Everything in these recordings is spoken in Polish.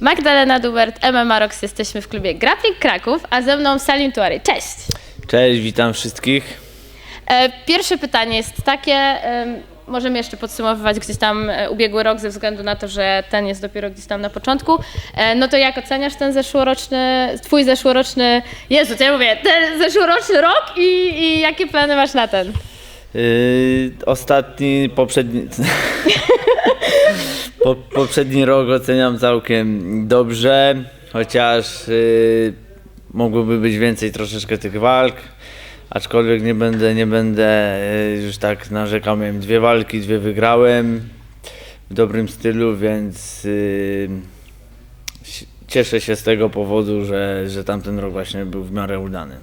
Magdalena Dubert, MMA Rocks, jesteśmy w klubie Grappling Kraków, a ze mną Salim Tuary. Cześć! Cześć, witam wszystkich. E, Pierwsze pytanie jest takie, em, możemy jeszcze podsumowywać gdzieś tam e, ubiegły rok ze względu na to, że ten jest dopiero gdzieś tam na początku. E, No to jak oceniasz ten zeszłoroczny, twój zeszłoroczny, Jezu, co ja mówię, ten zeszłoroczny rok i, i jakie plany masz na ten? Yy, ostatni, poprzedni. po, poprzedni rok oceniam całkiem dobrze, chociaż yy, mogłoby być więcej troszeczkę tych walk. Aczkolwiek nie będę, nie będę yy, już tak narzekał. Miałem dwie walki, dwie wygrałem w dobrym stylu, więc si- cieszę się z tego powodu, że, że tamten rok właśnie był w miarę udany.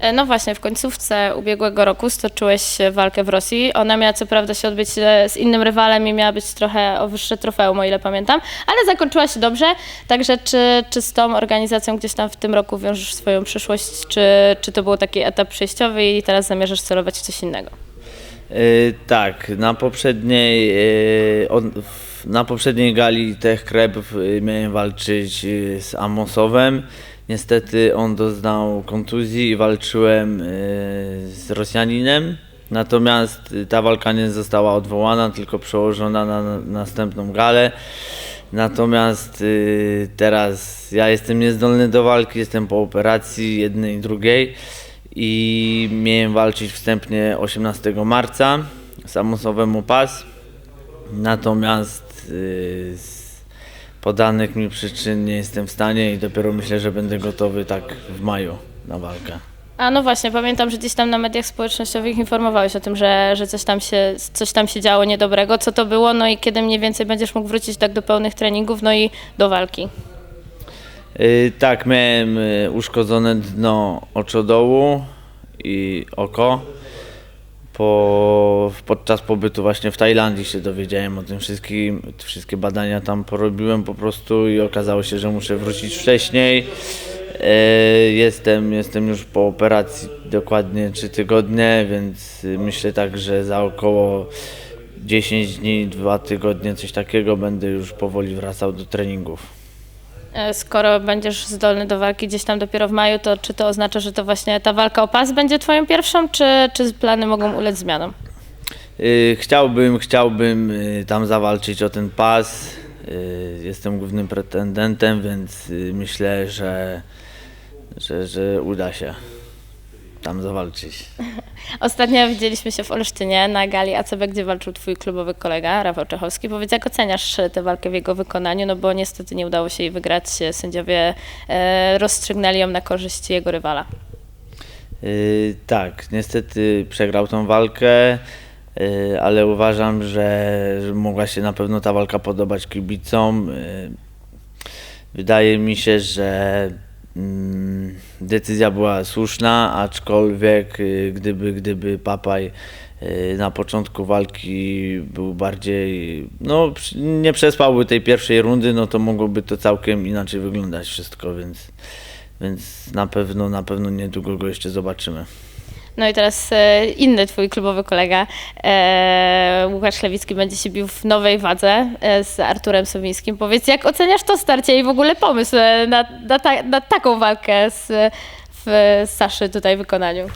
E, No właśnie, w końcówce ubiegłego roku stoczyłeś walkę w Rosji. Ona miała co prawda się odbyć e, z innym rywalem i miała być trochę o wyższe trofeum, o ile pamiętam, ale zakończyła się dobrze. Także czy, czy z tą organizacją gdzieś tam w tym roku wiążesz swoją przyszłość, czy, czy to był taki etap przejściowy i teraz zamierzasz celować w coś innego? Yy, tak, na poprzedniej, yy, od, na poprzedniej gali Tech Kreb miałem walczyć z Amosowem. Niestety on doznał kontuzji i walczyłem yy, z Rosjaninem. Natomiast yy, ta walka nie została odwołana, tylko przełożona na, na następną galę. Natomiast yy, teraz ja jestem niezdolny do walki, jestem po operacji jednej i drugiej i miałem walczyć wstępnie 18 marca o pas. Natomiast podanych mi przyczyn nie jestem w stanie i dopiero myślę, że będę gotowy tak w maju na walkę. A no właśnie, pamiętam, że gdzieś tam na mediach społecznościowych informowałeś o tym, że, że coś, tam się, coś tam się działo niedobrego. Co to było? No i kiedy mniej więcej będziesz mógł wrócić tak do pełnych treningów, no i do walki? Yy, tak, miałem yy, uszkodzone dno oczodołu i oko. Po, podczas pobytu właśnie w Tajlandii się dowiedziałem o tym wszystkim. Wszystkie badania tam porobiłem po prostu i okazało się, że muszę wrócić wcześniej. Yy, jestem, jestem już po operacji dokładnie 3 tygodnie, więc myślę tak, że za około 10 dni, 2 tygodnie, coś takiego będę już powoli wracał do treningów. E, Skoro będziesz zdolny do walki gdzieś tam dopiero w maju, to czy to oznacza, że to właśnie ta walka o pas będzie twoją pierwszą, czy, czy plany mogą ulec zmianom? Y, Chciałbym, chciałbym y, tam zawalczyć o ten pas. Y, Jestem głównym pretendentem, więc myślę, że, że, że uda się tam zawalczyć. Ostatnio widzieliśmy się w Olsztynie na gali ACB, gdzie walczył twój klubowy kolega Rafał Czechowski. Powiedz, jak oceniasz tę walkę w jego wykonaniu? No bo niestety nie udało się jej wygrać. Sędziowie e, rozstrzygnęli ją na korzyść jego rywala. Y, Tak, niestety przegrał tą walkę, y, ale uważam, że że mogła się na pewno ta walka podobać kibicom. Y, Wydaje mi się, że decyzja była słuszna, aczkolwiek y, gdyby, gdyby Papaj y, na początku walki był bardziej, no nie przespałby tej pierwszej rundy, no to mogłoby to całkiem inaczej wyglądać wszystko, więc, więc na pewno, na pewno niedługo go jeszcze zobaczymy. No i teraz e, inny twój klubowy kolega, e, Łukasz Lewicki, będzie się bił w nowej wadze e, z Arturem Sowińskim. Powiedz, jak oceniasz to starcie i w ogóle pomysł na, na, ta, na taką walkę z, w Saszy tutaj wykonaniu?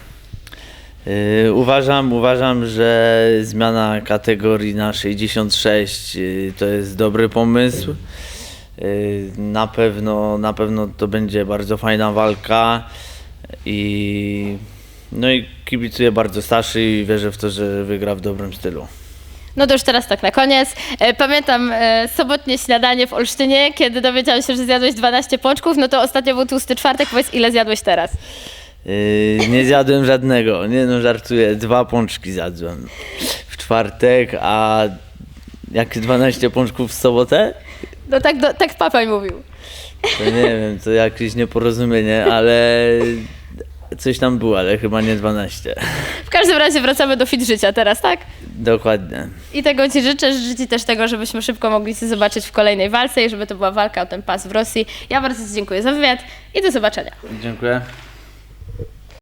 Yy, uważam, uważam, że zmiana kategorii na 66 yy, to jest dobry pomysł. Na pewno, na pewno to będzie bardzo fajna walka i no i kibicuję bardzo Staszy i wierzę w to, że wygra w dobrym stylu. No to już teraz tak na koniec. E, Pamiętam e, sobotnie śniadanie w Olsztynie, kiedy dowiedziałam się, że zjadłeś 12 pączków, no to ostatnio był tłusty czwartek, powiedz ile zjadłeś teraz? Yy, nie zjadłem żadnego, nie no żartuję, dwa pączki zjadłem w czwartek, a jak 12 pączków w sobotę? No tak, do, tak papaj mówił. To nie wiem, to jakieś nieporozumienie, ale coś tam było, ale chyba nie 12. W każdym razie wracamy do fit życia teraz, tak? Dokładnie. I tego Ci życzę, życzę Ci też tego, żebyśmy szybko mogli się zobaczyć w kolejnej walce i żeby to była walka o ten pas w Rosji. Ja bardzo Ci dziękuję za wywiad i do zobaczenia. Dziękuję.